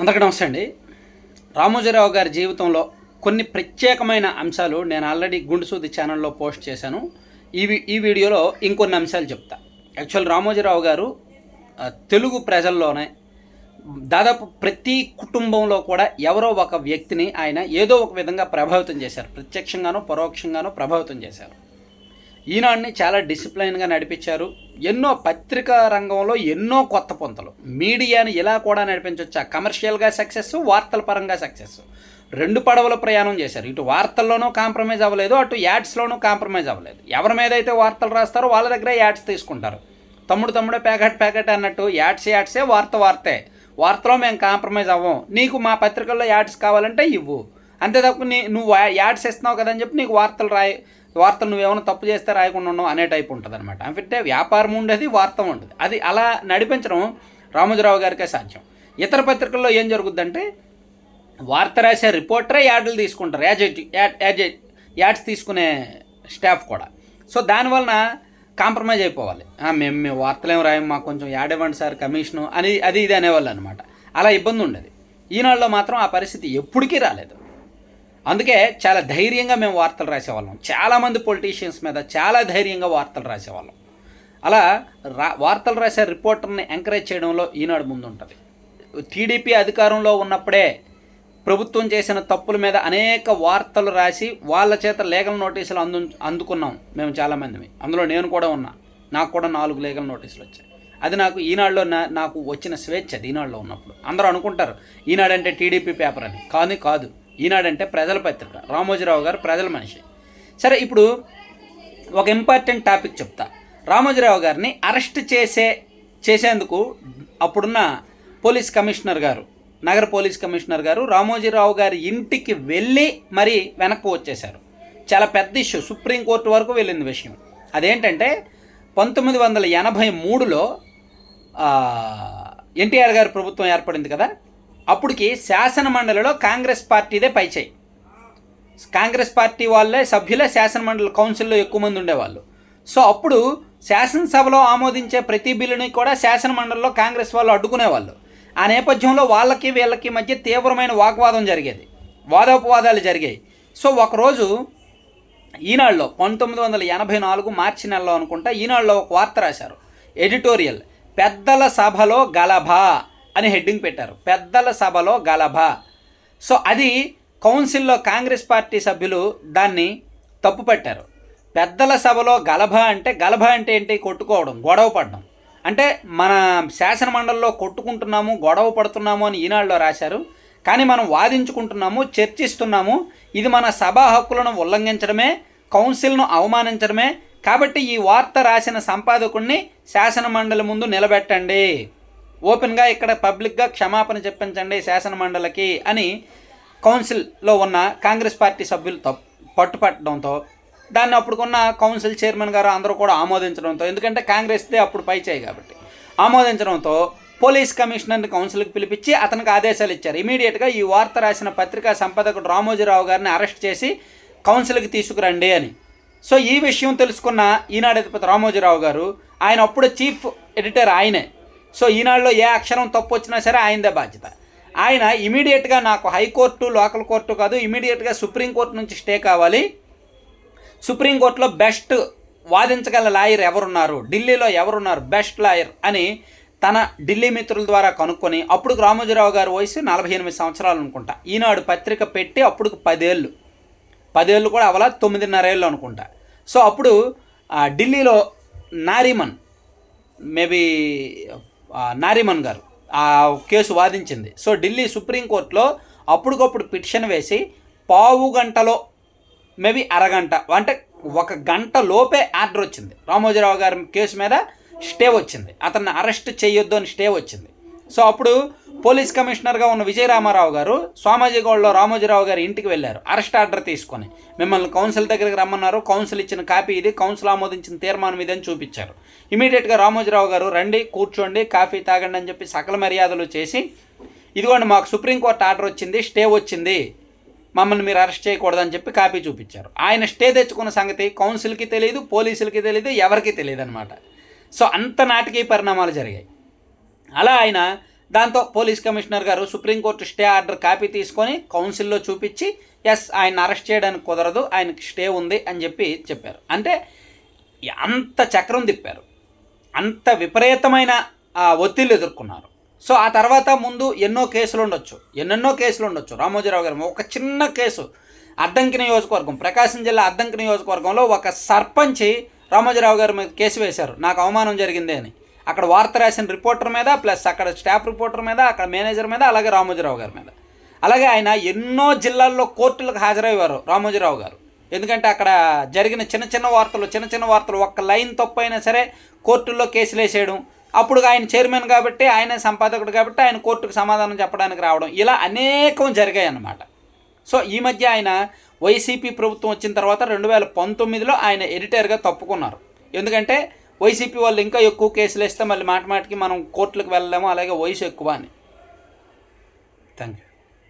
అందరికీ నమస్తే అండి. రామోజీరావు గారి జీవితంలో కొన్ని ప్రత్యేకమైన అంశాలు నేను ఆల్రెడీ గుండుసూది ఛానల్లో పోస్ట్ చేశాను. ఈ ఈ వీడియోలో ఇంకొన్ని అంశాలు చెప్తా. యాక్చువల్ రామోజీరావు గారు తెలుగు ప్రజల్లోనే దాదాపు ప్రతి కుటుంబంలో కూడా ఎవరో ఒక వ్యక్తిని ఆయన ఏదో ఒక విధంగా ప్రభావితం చేశారు. ప్రత్యక్షంగానో పరోక్షంగానో ప్రభావితం చేశారు. ఈనాడిని చాలా డిసిప్లైన్గా నడిపించారు. ఎన్నో పత్రికా రంగంలో ఎన్నో కొత్త పొంతలు. మీడియాని ఇలా కూడా నడిపించవచ్చా కమర్షియల్గా సక్సెస్ వార్తల పరంగా సక్సెస్. రెండు పడవల ప్రయాణం చేశారు. ఇటు వార్తల్లోనూ కాంప్రమైజ్ అవ్వలేదు అటు యాడ్స్లోనూ కాంప్రమైజ్ అవ్వలేదు. ఎవరి మీద అయితే వార్తలు రాస్తారో వాళ్ళ దగ్గరే యాడ్స్ తీసుకుంటారు. తమ్ముడు తమ్ముడే ప్యాకెట్ ప్యాకెట్ అన్నట్టు యాడ్స్ యాడ్సే వార్త వార్తే. వార్తలో మేము కాంప్రమైజ్ అవ్వం. నీకు మా పత్రికల్లో యాడ్స్ కావాలంటే ఇవ్వు. అంతే తప్ప నీ నువ్వు యాడ్స్ ఇస్తున్నావు కదని చెప్పి నీకు వార్తలు రాయి వార్తలు నువ్వేమైనా తప్పు చేస్తే రాయకుండా ఉన్నావు అనే టైప్ ఉంటుంది అనమాట అంటే వ్యాపారం ఉండేది వార్త ఉండదు. అది అలా నడిపించడం రామోజీరావు గారికే సాధ్యం. ఇతర పత్రికల్లో ఏం జరుగుద్దంటే వార్త రాసే రిపోర్టరే యాడ్లు తీసుకుంటారు. యాజెట్ యాడ్ యాడ్స్ తీసుకునే స్టాఫ్ కూడా. సో దానివలన కాంప్రమైజ్ అయిపోవాలి. మేము మేము వార్తలు ఏం రాయం మాకు కొంచెం యాడ్ ఇవ్వండి సార్ కమిషను అని అది ఇది అనేవాళ్ళు అనమాట అలా ఇబ్బంది ఉండేది. ఈనాడులో మాత్రం ఆ పరిస్థితి ఎప్పటికీ రాలేదు. అందుకే చాలా ధైర్యంగా మేము వార్తలు రాసేవాళ్ళం. చాలామంది పొలిటీషియన్స్ మీద చాలా ధైర్యంగా వార్తలు రాసేవాళ్ళం. అలా రా వార్తలు రాసే రిపోర్టర్ని ఎంకరేజ్ చేయడంలో ఈనాడు ముందుంటుంది. టీడీపీ అధికారంలో ఉన్నప్పుడే ప్రభుత్వం చేసిన తప్పుల మీద అనేక వార్తలు రాసి వాళ్ళ చేత లీగల్ నోటీసులు అందు అందుకున్నాం మేము చాలామంది అందులో నేను కూడా ఉన్నా. నాకు కూడా నాలుగు లీగల్ నోటీసులు వచ్చాయి. అది నాకు ఈనాడులో నా నాకు వచ్చిన స్వేచ్ఛ ఈనాడులో ఉన్నప్పుడు. అందరూ అనుకుంటారు ఈనాడంటే టీడీపీ పేపర్ అని. కానీ కాదు. ఈనాడంటే ప్రజల పత్రిక. రామోజీరావు గారు ప్రజల మనిషి. సరే ఇప్పుడు ఒక ఇంపార్టెంట్ టాపిక్ చెప్తా. రామోజీరావు గారిని అరెస్ట్ చేసే చేసేందుకు అప్పుడున్న పోలీస్ కమిషనర్ గారు నగర పోలీస్ కమిషనర్ గారు రామోజీరావు గారి ఇంటికి వెళ్ళి మరి వెనక్కు వచ్చేశారు. చాలా పెద్ద ఇష్యూ. సుప్రీంకోర్టు వరకు వెళ్ళింది విషయం. అదేంటంటే పంతొమ్మిది వందల ఎనభై మూడులో ఎన్టీఆర్ గారి ప్రభుత్వం ఏర్పడింది కదా? అప్పటికి శాసన మండలిలో కాంగ్రెస్ పార్టీదే పైచేయి కాంగ్రెస్ పార్టీ వాళ్ళే సభ్యులే శాసనమండలి కౌన్సిల్లో ఎక్కువ మంది ఉండేవాళ్ళు. సో అప్పుడు శాసనసభలో ఆమోదించే ప్రతి బిల్లుని కూడా శాసనమండలిలో కాంగ్రెస్ వాళ్ళు అడ్డుకునేవాళ్ళు. ఆ నేపథ్యంలో వాళ్ళకి వీళ్ళకి మధ్య తీవ్రమైన వాగ్వాదం జరిగేది. వాదోపవాదాలు జరిగాయి. సో ఒకరోజు ఈనాడులో పంతొమ్మిది వందల ఎనభై నాలుగు మార్చి నెలలో అనుకుంటా ఈనాడులో ఒక వార్త రాశారు. ఎడిటోరియల్. పెద్దల సభలో గలభా. అని హెడ్డింగ్ పెట్టారు. పెద్దల సభలో గలభ. సో అది కౌన్సిల్లో కాంగ్రెస్ పార్టీ సభ్యులు దాన్ని తప్పుపట్టారు పెద్దల సభలో గలభ అంటే గలభ అంటే ఏంటి? కొట్టుకోవడం గొడవ పడడం. అంటే మన శాసన మండలిలో కొట్టుకుంటున్నాము గొడవ పడుతున్నాము అని ఈనాడులో రాశారు. కానీ మనం వాదించుకుంటున్నాము చర్చిస్తున్నాము. ఇది మన సభా హక్కులను ఉల్లంఘించడమే కౌన్సిల్ను అవమానించడమే. కాబట్టి ఈ వార్త రాసిన సంపాదకుడిని శాసన మండలి ముందు నిలబెట్టండి. ఓపెన్గా ఇక్కడ పబ్లిక్గా క్షమాపణ చెప్పించండి శాసన మండలికి అని కౌన్సిల్లో ఉన్న కాంగ్రెస్ పార్టీ సభ్యులు పట్టుపట్టడంతో దాన్ని అప్పుడుకున్న కౌన్సిల్ చైర్మన్ గారు అందరూ కూడా ఆమోదించడంతో ఎందుకంటే కాంగ్రెస్దే అప్పుడు పై చేయి కాబట్టి ఆమోదించడంతో పోలీస్ కమిషనర్ని కౌన్సిల్కి పిలిపించి అతనికి ఆదేశాలు ఇచ్చారు. ఇమీడియట్గా ఈ వార్త రాసిన పత్రికా సంపాదకుడు రామోజీరావు గారిని అరెస్ట్ చేసి కౌన్సిల్కి తీసుకురండి అని. సో ఈ విషయం తెలుసుకున్న ఈనాడు అధిపతి రామోజీరావు గారు ఆయన అప్పుడు చీఫ్ ఎడిటర్ ఆయనే. సో ఈనాడులో ఏ అక్షరం తప్పు వచ్చినా సరే ఆయనదే బాధ్యత. ఆయన ఇమీడియట్గా నాకు హైకోర్టు లోకల్ కోర్టు కాదు ఇమీడియట్గా సుప్రీంకోర్టు నుంచి స్టే కావాలి. సుప్రీంకోర్టులో బెస్ట్ వాదించగల లాయర్ ఎవరున్నారు? ఢిల్లీలో ఎవరున్నారు? బెస్ట్ లాయర్ అని తన ఢిల్లీ మిత్రుల ద్వారా కనుక్కొని అప్పుడు రామోజీరావు గారి వయసు నలభై ఎనిమిది సంవత్సరాలు అనుకుంటా. ఈనాడు పత్రిక పెట్టి అప్పుడు పదేళ్ళు. పదేళ్ళు కూడా అవలా తొమ్మిదిన్నర ఏళ్ళు అనుకుంటా. సో అప్పుడు ఢిల్లీలో నారిమన్ మేబీ నారిమన్ గారు ఆ కేసు వాదించింది. సో ఢిల్లీ సుప్రీంకోర్టులో అప్పటికప్పుడు పిటిషన్ వేసి పావు గంటలో మేబీ అరగంట అంటే ఒక గంట లోపే ఆర్డర్ వచ్చింది. రామోజీరావు గారి కేసు మీద స్టే వచ్చింది. అతన్ని అరెస్ట్ చేయొద్దు అని స్టే వచ్చింది. సో అప్పుడు పోలీస్ కమిషనర్గా ఉన్న విజయరామారావు గారు స్వామాజిగౌడ్లో రామోజీరావు గారి ఇంటికి వెళ్ళారు. అరెస్ట్ ఆర్డర్ తీసుకొని మిమ్మల్ని కౌన్సిల్ దగ్గరికి రమ్మన్నారు. కౌన్సిల్ ఇచ్చిన కాపీ ఇది. కౌన్సిల్ ఆమోదించిన తీర్మానం ఇది అని చూపించారు. ఇమీడియట్గా రామోజీరావు గారు రండి కూర్చోండి కాఫీ తాగండి అని చెప్పి సకల మర్యాదలు చేసి ఇదిగోండి మాకు సుప్రీంకోర్టు ఆర్డర్ వచ్చింది స్టే వచ్చింది మమ్మల్ని మీరు అరెస్ట్ చేయకూడదని చెప్పి కాపీ చూపించారు. ఆయన స్టే తెచ్చుకున్న సంగతి కౌన్సిల్కి తెలియదు పోలీసులకి తెలియదు ఎవరికి తెలియదు అనమాట సో అంత నాటకీయ పరిణామాలు జరిగాయి. అలా ఆయన దాంతో పోలీస్ కమిషనర్ గారు supreme court stay order copy తీసుకొని కౌన్సిల్లో చూపించి ఎస్ ఆయన అరెస్ట్ చేయడానికి కుదరదు ఆయనకి స్టే ఉంది అని చెప్పి చెప్పారు. అంటే అంత చక్రం తిప్పారు. అంత విపరీతమైన ఒత్తిళ్ళు ఎదుర్కొన్నారు. సో ఆ తర్వాత ముందు ఎన్నో కేసులు ఉండొచ్చు. ఎన్నెన్నో కేసులు ఉండొచ్చు. రామోజీరావు గారు ఒక చిన్న కేసు. అద్దంకి నియోజకవర్గం ప్రకాశం జిల్లా అద్దంకి నియోజకవర్గంలో ఒక సర్పంచి రామోజీరావు గారి మీద కేసు వేశారు. నాకు అవమానం జరిగింది అని. అక్కడ వార్త రాసిన రిపోర్టర్ మీద ప్లస్ అక్కడ స్టాఫ్ రిపోర్టర్ మీద అక్కడ మేనేజర్ మీద అలాగే రామోజీరావు గారి మీద. అలాగే ఆయన ఎన్నో జిల్లాల్లో కోర్టులకు హాజరయ్యేవారు రామోజీరావు గారు. ఎందుకంటే అక్కడ జరిగిన చిన్న చిన్న వార్తలు చిన్న చిన్న వార్తలు ఒక్క లైన్ తప్పు అయినా సరే కోర్టుల్లో కేసులు వేసేయడం. అప్పుడు ఆయన చైర్మన్ కాబట్టి ఆయన సంపాదకుడు కాబట్టి ఆయన కోర్టుకు సమాధానం చెప్పడానికి రావడం. ఇలా అనేకం జరిగాయి అన్నమాట సో ఈ మధ్య ఆయన వైసీపీ ప్రభుత్వం వచ్చిన తర్వాత రెండు వేల పంతొమ్మిదిలో ఆయన ఎడిటర్గా తప్పుకున్నారు. ఎందుకంటే వైసీపీ వాళ్ళు ఇంకా ఎక్కువ కేసులు వేస్తే మళ్ళీ మాట మాటికి మనం కోర్టులకు వెళ్ళలేము అలాగే వయసు ఎక్కువ అని. Thank you